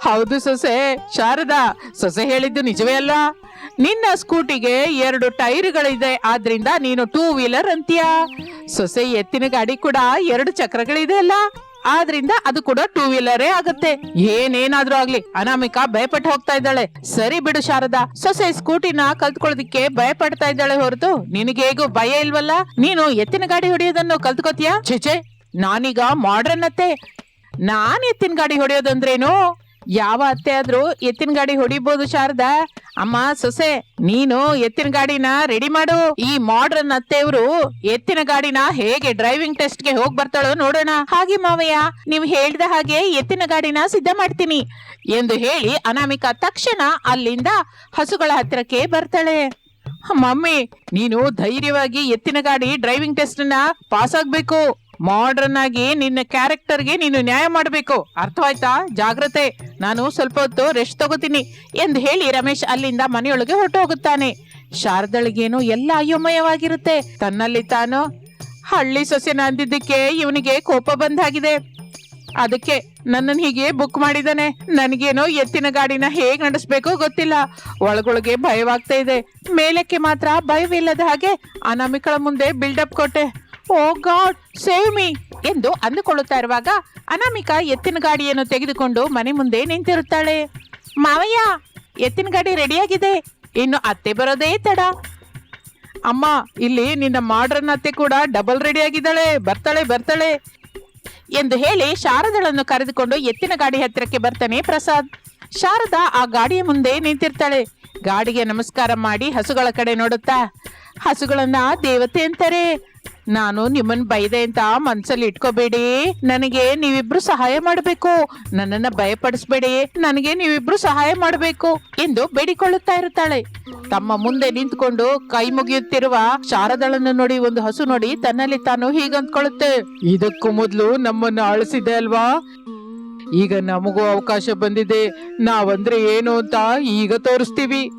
ಹೌದು ಸೊಸೆ, ಶಾರದಾ, ಸೊಸೆ ಹೇಳಿದ್ದು ನಿಜವೇ ಅಲ್ಲ ನಿನ್ನ ಸ್ಕೂಟಿಗೆ ಎರಡು ಟೈರ್ಗಳಿದೆ, ಆದ್ರಿಂದ ನೀನು ಟೂ ವೀಲರ್ ಅಂತೀಯ. ಸೊಸೆ ಎತ್ತಿನ ಗಾಡಿ ಕೂಡ ಎರಡು ಚಕ್ರಗಳಿದೆ ಅಲ್ಲ? ಆದ್ರಿಂದ ಅದು ಕೂಡ ಟೂ ವೀಲರೇ ಆಗುತ್ತೆ. ಏನೇನಾದ್ರೂ ಆಗ್ಲಿ, ಅನಾಮಿಕಾ ಭಯಪಟ್ಟು ಹೋಗ್ತಾ ಇದ್ದಾಳೆ. ಸರಿ ಬಿಡು ಶಾರದಾ, ಸೊಸೆ ಸ್ಕೂಟಿನ ಕಲ್ತ್ಕೊಳ್ಳೋದಿಕ್ಕೆ ಭಯ ಪಡ್ತಾ ಇದ್ದಾಳೆ ಹೊರತು. ನಿನಗೆ ಹೇಗೂ ಭಯ ಇಲ್ವಲ್ಲ? ನೀನು ಎತ್ತಿನ ಗಾಡಿ ಹೊಡೆಯೋದನ್ನು ಕಲ್ತ್ಕೋತೀಯ? ಚೇಚೆ ನಾನೀಗ ಮಾಡ್ರನ್ ಅತ್ತೆ. ನಾನ್ ಎತ್ತಿನ ಗಾಡಿ ಹೊಡೆಯೋದಂದ್ರೇನು? ಯಾವ ಅತ್ತೆ ಆದ್ರೂ ಎತ್ತಿನ ಗಾಡಿ ಹೊಡಿಬಹುದು ಶಾರದಾ? ಅಮ್ಮ, ಸೊಸೆ, ನೀನು ಎತ್ತಿನ ಗಾಡಿನ ರೆಡಿ ಮಾಡು. ಈ ಮಾಡ್ರನ್ ಅತ್ತೆಯವರು ಎತ್ತಿನ ಗಾಡಿನ ಹೇಗೆ ಡ್ರೈವಿಂಗ್ ಟೆಸ್ಟ್ಗೆ ಹೋಗಿ ಬರ್ತಾಳೋ ನೋಡೋಣ. ಹಾಗೆ ಮಾವಯ್ಯ, ನೀವು ಹೇಳ್ದ ಹಾಗೆ ಎತ್ತಿನ ಗಾಡಿನ ಸಿದ್ಧ ಮಾಡ್ತೀನಿ ಎಂದು ಹೇಳಿ ಅನಾಮಿಕಾ ತಕ್ಷಣ ಅಲ್ಲಿಂದ ಹಸುಗಳ ಹತ್ತಿರಕ್ಕೆ ಬರ್ತಾಳೆ. ಮಮ್ಮಿ, ನೀನು ಧೈರ್ಯವಾಗಿ ಎತ್ತಿನ ಗಾಡಿ ಡ್ರೈವಿಂಗ್ ಟೆಸ್ಟ್ನ ಪಾಸ್ ಆಗ್ಬೇಕು. ಮಾಡ್ರನ್ ಆಗಿ ನಿನ್ನ ಕ್ಯಾರೆಕ್ಟರ್ಗೆ ನೀನು ನ್ಯಾಯ ಮಾಡಬೇಕು. ಅರ್ಥವಾಯ್ತಾ? ಜಾಗ್ರತೆ. ನಾನು ಸ್ವಲ್ಪ ಹೊತ್ತು ರೆಸ್ಟ್ ತಗೋತೀನಿ ಎಂದು ಹೇಳಿ ರಮೇಶ್ ಅಲ್ಲಿಂದ ಮನೆಯೊಳಗೆ ಹೊರಟು ಹೋಗುತ್ತಾನೆ ಶಾರದಳಿಗೇನು ಎಲ್ಲ ಅಯೋಮಯವಾಗಿರುತ್ತೆ. ತನ್ನಲ್ಲಿ ತಾನು ಹಳ್ಳಿ ಸೊಸೆನ ಅಂದಿದ್ದಕ್ಕೆ ಇವನಿಗೆ ಕೋಪ ಬಂದಾಗಿದೆ. ಅದಕ್ಕೆ ನನ್ನನ್ನು ಹೀಗೆ ಬುಕ್ ಮಾಡಿದಾನೆ ನನಗೇನೋ ಎತ್ತಿನ ಗಾಡಿನ ಹೇಗೆ ನಡೆಸ್ಬೇಕು ಗೊತ್ತಿಲ್ಲ. ಒಳಗೊಳಗೆ ಭಯವಾಗ್ತಾ ಇದೆ. ಮೇಲಕ್ಕೆ ಮಾತ್ರ ಭಯವಿಲ್ಲದ ಹಾಗೆ ಅನಾಮಿಕಳ ಮುಂದೆ ಬಿಲ್ಡಪ್ ಕೊಟ್ಟೆ. ಓ ಗಾಡ್ ಸೇವ್ ಮೀ ಎಂದು ಅಂದುಕೊಳ್ಳುತ್ತಾ ಇರುವಾಗ ಅನಾಮಿಕಾ ಎತ್ತಿನ ಗಾಡಿಯನ್ನು ತೆಗೆದುಕೊಂಡು ಮನೆ ಮುಂದೆ ನಿಂತಿರುತ್ತಾಳೆ. ಮಾವಯ್ಯ, ಎತ್ತಿನ ಗಾಡಿ ರೆಡಿಯಾಗಿದೆ. ಇನ್ನು ಅತ್ತೆ ಬರೋದೇ ತಡ. ಅಮ್ಮ, ಇಲ್ಲಿ ನಿನ್ನ ಮಾಡ್ರನ್ ಅತ್ತೆ ಕೂಡ ಡಬಲ್ ರೆಡಿ ಆಗಿದ್ದಾಳೆ ಬರ್ತಾಳೆ ಬರ್ತಾಳೆ ಎಂದು ಹೇಳಿ ಶಾರದಳನ್ನು ಕರೆದುಕೊಂಡು ಎತ್ತಿನ ಗಾಡಿ ಹತ್ತಿರಕ್ಕೆ ಬರ್ತಾನೆ ಪ್ರಸಾದ್. ಶಾರದಾ ಆ ಗಾಡಿಯ ಮುಂದೆ ನಿಂತಿರ್ತಾಳೆ. ಗಾಡಿಗೆ ನಮಸ್ಕಾರ ಮಾಡಿ ಹಸುಗಳ ಕಡೆ ನೋಡುತ್ತಾ, ಹಸುಗಳನ್ನ ದೇವತೆ ಅಂತಾರೆ. ನಾನು ನಿಮ್ಮನ್ ಬೈದೆ ಅಂತ ಮನ್ಸಲ್ಲಿ ಇಟ್ಕೋಬೇಡಿ. ನನಗೆ ನೀವಿಬ್ರು ಸಹಾಯ ಮಾಡಬೇಕು. ನನ್ನನ್ನ ಭಯಪಡಿಸ್ಬೇಡಿ. ನನಗೆ ನೀವಿಬ್ರು ಸಹಾಯ ಮಾಡಬೇಕು ಎಂದು ಬೇಡಿಕೊಳ್ಳುತ್ತಾ ಇರುತ್ತಾಳೆ. ತಮ್ಮ ಮುಂದೆ ನಿಂತ್ಕೊಂಡು ಕೈ ಮುಗಿಯುತ್ತಿರುವ ಶಾರದಳನ್ನು ನೋಡಿ ಒಂದು ಹಸು ನೋಡಿ ತನ್ನಲ್ಲಿ ತಾನು ಹೀಗಂದ್ಕೊಳ್ಳುತ್ತೆ. ಇದಕ್ಕೂ ಮೊದಲು ನಮ್ಮನ್ನು ಅಳಿಸಿದೆ ಅಲ್ವಾ? ಈಗ ನಮಗೂ ಅವಕಾಶ ಬಂದಿದೆ. ನಾವಂದ್ರೆ ಏನು ಅಂತ ಈಗ ತೋರಿಸ್ತೀವಿ.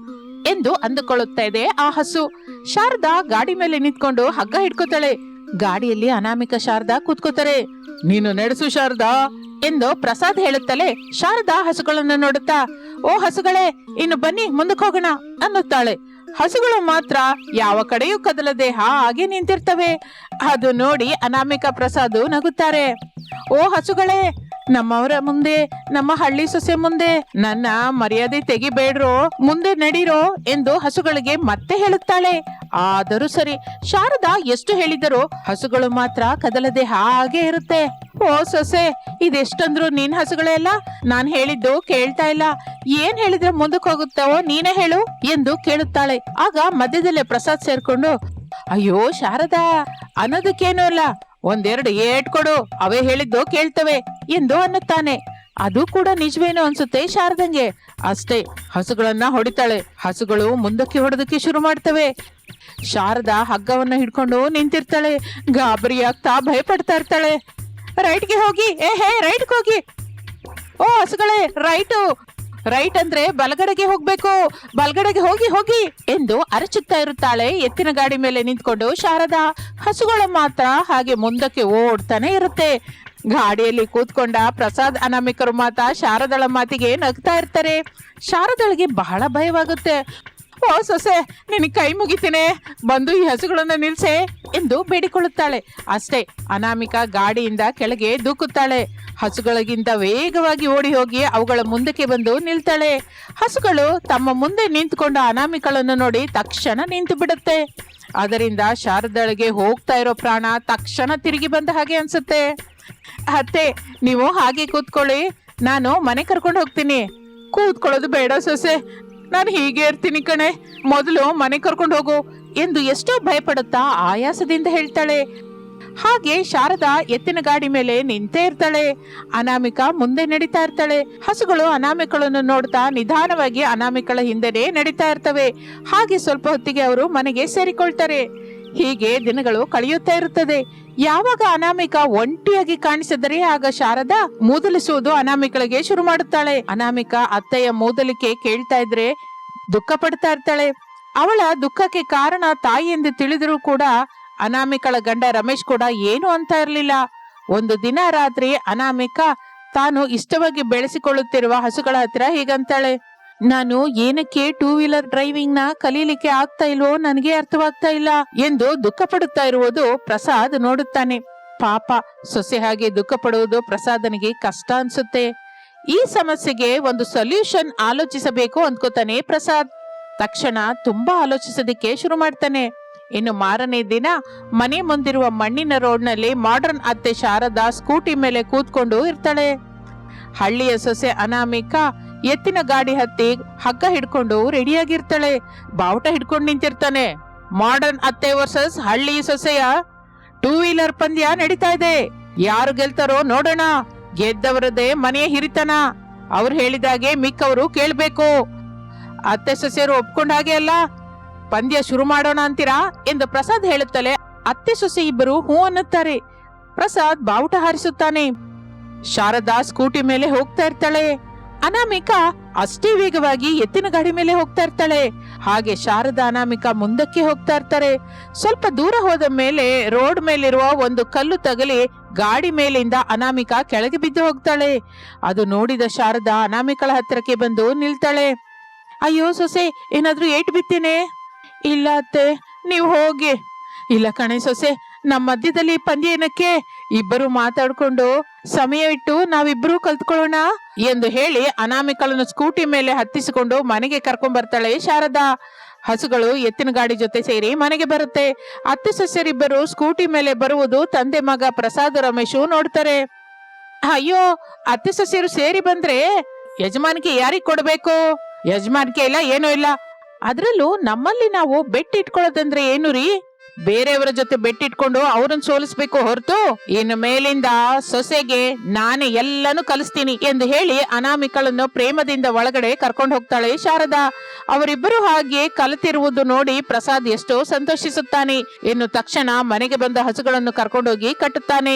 ಎಂದು ಅಂದುಕೊಳ್ಳುತ್ತಾ ಇದೆ ಆ ಹಸು. ಶಾರದಾ ಗಾಡಿ ಮೇಲೆ ನಿಂತ್ಕೊಂಡು ಹಗ್ಗ ಹಿಡ್ಕೋತಾಳೆ. ಗಾಡಿಯಲ್ಲಿ ಅನಾಮಿಕ ಶಾರದಾ ಕೂತ್ಕೋತಾರೆ. ನೀನು ನಡೆಸು ಶಾರದಾ ಎಂದು ಪ್ರಸಾದ್ ಹೇಳುತ್ತಲೇ ಶಾರದಾ ಹಸುಗಳನ್ನು ನೋಡುತ್ತಾ, ಓ ಹಸುಗಳೇ, ಇನ್ನು ಬನ್ನಿ, ಮುಂದಕ್ಕೆ ಹೋಗೋಣ, ಅನ್ನುತ್ತಾಳೆ. ಹಸುಗಳು ಮಾತ್ರ ಯಾವ ಕಡೆಯೂ ಕದಲದೆ ಹಾಗೆ ನಿಂತಿರ್ತವೆ. ಅದು ನೋಡಿ ಅನಾಮಿಕ ಪ್ರಸಾದ್ ನಗುತ್ತಾರೆ. ಓ ಹಸುಗಳೇ ನಮ್ಮವರ ಮುಂದೆ, ನಮ್ಮ ಹಳ್ಳಿ ಸೊಸೆ ಮುಂದೆ, ನನ್ನ ಮರ್ಯಾದೆ ತೆಗಿಬೇಡ್ರೋ, ಮುಂದೆ ನಡೀರೋ ಎಂದು ಹಸುಗಳಿಗೆ ಮತ್ತೆ ಹೇಳುತ್ತಾಳೆ. ಆದರೂ ಸರಿ, ಶಾರದಾ ಎಷ್ಟು ಹೇಳಿದರೂ ಹಸುಗಳು ಮಾತ್ರ ಕದಲದೆ ಹಾಗೆ ಇರುತ್ತೆ. ಓ ಸೊಸೆ, ಇದೆಷ್ಟಂದ್ರು ನೀನ್ ಹಸುಗಳೇ ಅಲ್ಲ? ನಾನ್ ಹೇಳಿದ್ದು ಕೇಳ್ತಾ ಇಲ್ಲ. ಏನ್ ಹೇಳಿದ್ರೆ ಮುಂದಕ್ಕೆ ಹೋಗುತ್ತವೋ ನೀನೇ ಹೇಳು ಎಂದು ಕೇಳುತ್ತಾಳೆ. ಆಗ ಮಧ್ಯದಲ್ಲೇ ಪ್ರಸಾದ್ ಸೇರ್ಕೊಂಡು, ಅಯ್ಯೋ ಶಾರದಾ, ಅನ್ನೋದಕ್ಕೇನೂ ಇಲ್ಲ. ಒಂದೆರಡು ಏಟ್ ಕೊಡು, ಅವೇ ಹೇಳಿದ್ದು ಕೇಳ್ತವೆ ಎಂದು ಅನ್ನುತ್ತಾನೆ. ಅದು ಕೂಡ ನಿಜವೇನೋ ಅನ್ಸುತ್ತೆ ಶಾರದಂಗೆ. ಅಷ್ಟೇ, ಹಸುಗಳನ್ನ ಹೊಡಿತಾಳೆ. ಹಸುಗಳು ಮುಂದಕ್ಕೆ ಹೊಡೆದಕ್ಕೆ ಶುರು ಮಾಡ್ತವೆ. ಶಾರದಾ ಹಗ್ಗವನ್ನ ಹಿಡ್ಕೊಂಡು ನಿಂತಿರ್ತಾಳೆ. ಗಾಬರಿ ಆಗ್ತಾ ಭಯಪಡ್ತಾ ಇರ್ತಾಳೆ. ರೈಟ್ಗೆ ಹೋಗಿ ಏ ಹೇ ರೈಟ್ಗೆ ಹೋಗಿ. ಓ ಹಸುಗಳೇ, ರೈಟು ರೈಟ್ ಅಂದ್ರೆ ಬಲಗಡೆಗೆ ಹೋಗ್ಬೇಕು. ಬಲಗಡೆಗೆ ಹೋಗಿ ಹೋಗಿ ಎಂದು ಅರಚುತ್ತಾ ಇರುತ್ತಾಳೆ. ಎತ್ತಿನ ಗಾಡಿ ಮೇಲೆ ನಿಂತ್ಕೊಂಡು ಶಾರದಾ ಹಸುಗಳು ಮಾತ್ರ ಹಾಗೆ ಮುಂದಕ್ಕೆ ಓಡ್ತಾನೆ ಇರುತ್ತೆ. ಗಾಡಿಯಲ್ಲಿ ಕೂತ್ಕೊಂಡ ಪ್ರಸಾದ್ ಅನಾಮಿಕರು ಮಾತ್ರ ಶಾರದಳ ಮಾತಿಗೆ ನಗ್ತಾ ಇರ್ತಾರೆ. ಶಾರದಳಿಗೆ ಬಹಳ ಭಯವಾಗುತ್ತೆ. ಓ, ಸೊಸೆ ನಿನಗೆ ಕೈ ಮುಗಿತೀನಿ. ಬಂದು ಈ ಹಸುಗಳನ್ನು ನಿಲ್ಸೆ ಎಂದು ಬೇಡಿಕೊಳ್ಳುತ್ತಾಳೆ. ಅಷ್ಟೇ, ಅನಾಮಿಕ ಗಾಡಿಯಿಂದ ಕೆಳಗೆ ದೂಕುತ್ತಾಳೆ. ಹಸುಗಳಿಗಿಂತ ವೇಗವಾಗಿ ಓಡಿ ಹೋಗಿ ಅವುಗಳ ಮುಂದಕ್ಕೆ ಬಂದು ನಿಲ್ತಾಳೆ. ಹಸುಗಳು ತಮ್ಮ ಮುಂದೆ ನಿಂತುಕೊಂಡ ಅನಾಮಿಕಳನ್ನು ನೋಡಿ ತಕ್ಷಣ ನಿಂತು ಬಿಡುತ್ತೆ. ಅದರಿಂದ ಶಾರದಳಿಗೆ ಹೋಗ್ತಾ ಇರೋ ಪ್ರಾಣ ತಕ್ಷಣ ತಿರುಗಿ ಬಂದ ಹಾಗೆ ಅನ್ಸುತ್ತೆ. ಅತ್ತೆ, ನೀವು ಹಾಗೆ ಕೂತ್ಕೊಳ್ಳಿ. ನಾನು ಮನೆ ಕರ್ಕೊಂಡು ಹೋಗ್ತೀನಿ. ಕೂತ್ಕೊಳ್ಳೋದು ಬೇಡ ಸೊಸೆ. ನಾನು ಹೀಗೆ ಇರ್ತೀನಿ ಕಣೆ. ಮೊದಲು ಮನೆ ಕರ್ಕೊಂಡು ಹೋಗು ಎಂದು ಎಷ್ಟೋ ಭಯಪಡುತ್ತಾ ಆಯಾಸದಿಂದ ಹೇಳ್ತಾಳೆ. ಹಾಗೆ ಶಾರದಾ ಎತ್ತಿನ ಗಾಡಿ ಮೇಲೆ ನಿಂತೇ ಇರ್ತಾಳೆ. ಅನಾಮಿಕ ಮುಂದೆ ನಡೀತಾ ಇರ್ತಾಳೆ. ಹಸುಗಳು ಅನಾಮಿಕಳನ್ನು ನೋಡ್ತಾ ನಿಧಾನವಾಗಿ ಅನಾಮಿಕಳ ಹಿಂದೆನೆ ನಡೀತಾ ಇರ್ತವೆ. ಹಾಗೆ ಸ್ವಲ್ಪ ಹೊತ್ತಿಗೆ ಅವರು ಮನೆಗೆ ಸೇರಿಕೊಳ್ತಾರೆ. ಹೀಗೆ ದಿನಗಳು ಕಳೆಯುತ್ತಾ ಇರುತ್ತದೆ. ಯಾವಾಗ ಅನಾಮಿಕ ಒಂಟಿಯಾಗಿ ಕಾಣಿಸಿದರೆ ಆಗ ಶಾರದಾ ಮೂದಲಿಸುವುದು ಅನಾಮಿಕಳಿಗೆ ಶುರು ಮಾಡುತ್ತಾಳೆ. ಅನಾಮಿಕ ಅತ್ತೆಯ ಮೂದಲಿಕೆ ಕೇಳ್ತಾ ಇದ್ರೆ ದುಃಖ ಪಡ್ತಾ ಇರ್ತಾಳೆ. ಅವಳ ದುಃಖಕ್ಕೆ ಕಾರಣ ತಾಯಿ ಎಂದು ತಿಳಿದರೂ ಕೂಡ ಅನಾಮಿಕಳ ಗಂಡ ರಮೇಶ್ ಕೂಡ ಏನು ಅಂತ ಇರಲಿಲ್ಲ. ಒಂದು ದಿನ ರಾತ್ರಿ ಅನಾಮಿಕ ತಾನು ಇಷ್ಟವಾಗಿ ಬೆಳೆಸಿಕೊಳ್ಳುತ್ತಿರುವ ಹಸುಗಳ ಹತ್ರ ಹೀಗಂತಾಳೆ. ನಾನು ಏನಕ್ಕೆ ಟೂ ವೀಲರ್ ಡ್ರೈವಿಂಗ್ನ ಕಲೀಲಿಕ್ಕೆ ಆಗ್ತಾ ಇಲ್ವೋ ನನಗೆ ಅರ್ಥವಾಗ್ತಾ ಇಲ್ಲ ಎಂದು ದುಃಖ ಪಡುತ್ತಾ ಇರುವುದು ಪ್ರಸಾದ್ ನೋಡುತ್ತಾನೆ. ಪಾಪ, ಸೊಸೆ ಹಾಗೆ ದುಃಖ ಪಡುವುದು ಪ್ರಸಾದನಿಗೆ ಕಷ್ಟ ಅನ್ಸುತ್ತೆ. ಈ ಸಮಸ್ಯೆಗೆ ಒಂದು ಸೊಲ್ಯೂಷನ್ ಆಲೋಚಿಸಬೇಕು ಅಂದ್ಕೋತಾನೆ ಪ್ರಸಾದ್. ತಕ್ಷಣ ತುಂಬಾ ಆಲೋಚಿಸೋದಿಕ್ಕೆ ಶುರು ಮಾಡ್ತಾನೆ. ಇನ್ನು ಮಾರನೇ ದಿನ ಮನೆ ಮುಂದಿರುವ ಮಣ್ಣಿನ ರೋಡ್ನಲ್ಲಿ ಮಾಡರ್ನ್ ಅತ್ತೆ ಶಾರದಾ ಸ್ಕೂಟಿ ಮೇಲೆ ಕೂತ್ಕೊಂಡು ಇರ್ತಾಳೆ. ಹಳ್ಳಿಯ ಸೊಸೆ ಅನಾಮಿಕ ಎತ್ತಿನ ಗಾಡಿ ಹತ್ತಿ ಹಗ್ಗ ಹಿಡ್ಕೊಂಡು ರೆಡಿಯಾಗಿರ್ತಾಳೆ. ಬಾವುಟ ಹಿಡ್ಕೊಂಡು ನಿಂತಿರ್ತಾನೆ. ಮಾಡರ್ನ್ ಅತ್ತೆ ವರ್ಸಸ್ ಹಳ್ಳಿ ಸೊಸೆಯ ಟೂ ವೀಲರ್ ಪಂದ್ಯ ನಡೀತಾ ಇದೆ. ಯಾರು ಗೆಲ್ತಾರೋ ನೋಡೋಣ. ಗೆದ್ದವರದೇ ಮನೆಯ ಹಿರಿತನ. ಅವ್ರು ಹೇಳಿದಾಗೆ ಮಿಕ್ಕವರು ಕೇಳ್ಬೇಕು. ಅತ್ತೆ ಸೊಸೆಯರು ಒಪ್ಕೊಂಡ ಹಾಗೆ ಅಲ್ಲ. ಪಂದ್ಯ ಶುರು ಮಾಡೋಣ ಅಂತೀರಾ ಎಂದು ಪ್ರಸಾದ್ ಹೇಳುತ್ತಲೇ ಅತ್ತೆ ಸೊಸೆ ಇಬ್ಬರು ಹೂ ಅನ್ನುತ್ತಾರೆ. ಪ್ರಸಾದ್ ಬಾವುಟ ಹಾರಿಸುತ್ತಾನೆ. ಶಾರದಾ ಸ್ಕೂಟಿ ಮೇಲೆ ಹೋಗ್ತಾ ಇರ್ತಾಳೆ. ಅನಾಮಿಕಾ ಅಷ್ಟೇ ವೇಗವಾಗಿ ಎತ್ತಿನ ಗಾಡಿ ಮೇಲೆ ಹೋಗ್ತಾ ಇರ್ತಾಳೆ. ಹಾಗೆ ಶಾರದ ಅನಾಮಿಕಾ ಮುಂದಕ್ಕೆ ಹೋಗ್ತಾ ಇರ್ತಾರೆ. ಸ್ವಲ್ಪ ದೂರ ಹೋದ ಮೇಲೆ ರೋಡ್ ಮೇಲಿರುವ ಒಂದು ಕಲ್ಲು ತಗಲಿ ಗಾಡಿ ಮೇಲಿಂದ ಅನಾಮಿಕಾ ಕೆಳಗೆ ಬಿದ್ದು ಹೋಗ್ತಾಳೆ. ಅದು ನೋಡಿದ ಶಾರದ ಅನಾಮಿಕಳ ಹತ್ತಿರಕ್ಕೆ ಬಂದು ನಿಲ್ತಾಳೆ. ಅಯ್ಯೋ ಸೊಸೆ, ಏನಾದ್ರೂ ಏಟ್ ಬಿತ್ತೇನೆ? ಇಲ್ಲ ಅತ್ತೆ, ನೀವು ಹೋಗಿ. ಇಲ್ಲ ಕಣೆ ಸೊಸೆ ನಮ್ಮ ಮಧ್ಯದಲ್ಲಿ ಪಂದ್ಯ ಏನಕ್ಕೆ? ಇಬ್ಬರು ಮಾತಾಡ್ಕೊಂಡು ಸಮಯ ಇಟ್ಟು ನಾವಿಬ್ರು ಕಲ್ತ್ಕೊಳ್ಳೋಣ? ಎಂದು ಹೇಳಿ ಅನಾಮಿಕಳನ್ನು ಸ್ಕೂಟಿ ಮೇಲೆ ಹತ್ತಿಸಿಕೊಂಡು ಮನೆಗೆ ಕರ್ಕೊಂಡ್ ಬರ್ತಾಳೆ ಶಾರದಾ. ಹಸುಗಳು ಎತ್ತಿನ ಗಾಡಿ ಜೊತೆ ಸೇರಿ ಮನೆಗೆ ಬರುತ್ತೆ. ಅತ್ತೆ ಸಸ್ಯರಿಬ್ಬರು ಸ್ಕೂಟಿ ಮೇಲೆ ಬರುವುದು ತಂದೆ ಮಗ ಪ್ರಸಾದ್ ರಮೇಶು ನೋಡ್ತಾರೆ. ಅಯ್ಯೋ, ಅತ್ತೆ ಸಸ್ಯರು ಸೇರಿ ಬಂದ್ರೆ ಯಜಮಾನಿಕೆ ಯಾರಿಗ್ ಕೊಡ್ಬೇಕು? ಯಜಮಾನಿಕೆ ಇಲ್ಲ, ಏನೂ ಇಲ್ಲ. ಅದ್ರಲ್ಲೂ ನಮ್ಮಲ್ಲಿ ನಾವು ಬೆಟ್ ಇಟ್ಕೊಳ್ಳೋದಂದ್ರೆ ಏನು ರೀ? ಬೇರೆಯವರ ಜೊತೆ ಬೆಟ್ಟಿಟ್ಕೊಂಡು ಅವರನ್ನು ಸೋಲಿಸ್ಬೇಕು ಹೊರತು ಇನ್ನು ಮೇಲಿಂದ ಸೊಸೆಗೆ ನಾನೇ ಎಲ್ಲಾನು ಕಲಿಸ್ತೀನಿ ಎಂದು ಹೇಳಿ ಅನಾಮಿಕಳನ್ನು ಪ್ರೇಮದಿಂದ ಒಳಗಡೆ ಕರ್ಕೊಂಡು ಹೋಗ್ತಾಳೆ ಶಾರದಾ. ಅವರಿಬ್ಬರು ಹಾಗೆ ಕಲಿತಿರುವುದು ನೋಡಿ ಪ್ರಸಾದ್ ಎಷ್ಟೋ ಸಂತೋಷಿಸುತ್ತಾನೆ. ಇನ್ನು ತಕ್ಷಣ ಮನೆಗೆ ಬಂದ ಹಸುಗಳನ್ನು ಕರ್ಕೊಂಡೋಗಿ ಕಟ್ಟುತ್ತಾನೆ.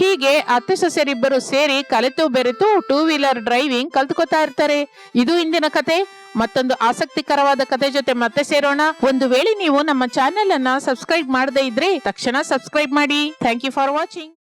ಹೀಗೆ ಅತ್ತೆ ಸೊಸೆಯರಿಬ್ಬರು ಸೇರಿ ಕಲಿತು ಬೆರೆತು ಟೂ ವೀಲರ್ ಡ್ರೈವಿಂಗ್ ಕಲ್ತ್ಕೋತಾ ಇರ್ತಾರೆ. ಇದು ಇಂದಿನ ಕತೆ. ಮತ್ತೊಂದು ಆಸಕ್ತಿಕರವಾದ ಕತೆ ಜೊತೆ ಮತ್ತೆ ಸೇರೋಣ. ಒಂದು ವೇಳೆ ನೀವು ನಮ್ಮ ಚಾನೆಲ್ ಅನ್ನ ಸಬ್ಸ್ಕ್ರೈಬ್ ಮಾಡದೇ ಇದ್ರೆ ತಕ್ಷಣ ಸಬ್ಸ್ಕ್ರೈಬ್ ಮಾಡಿ. Thank you for watching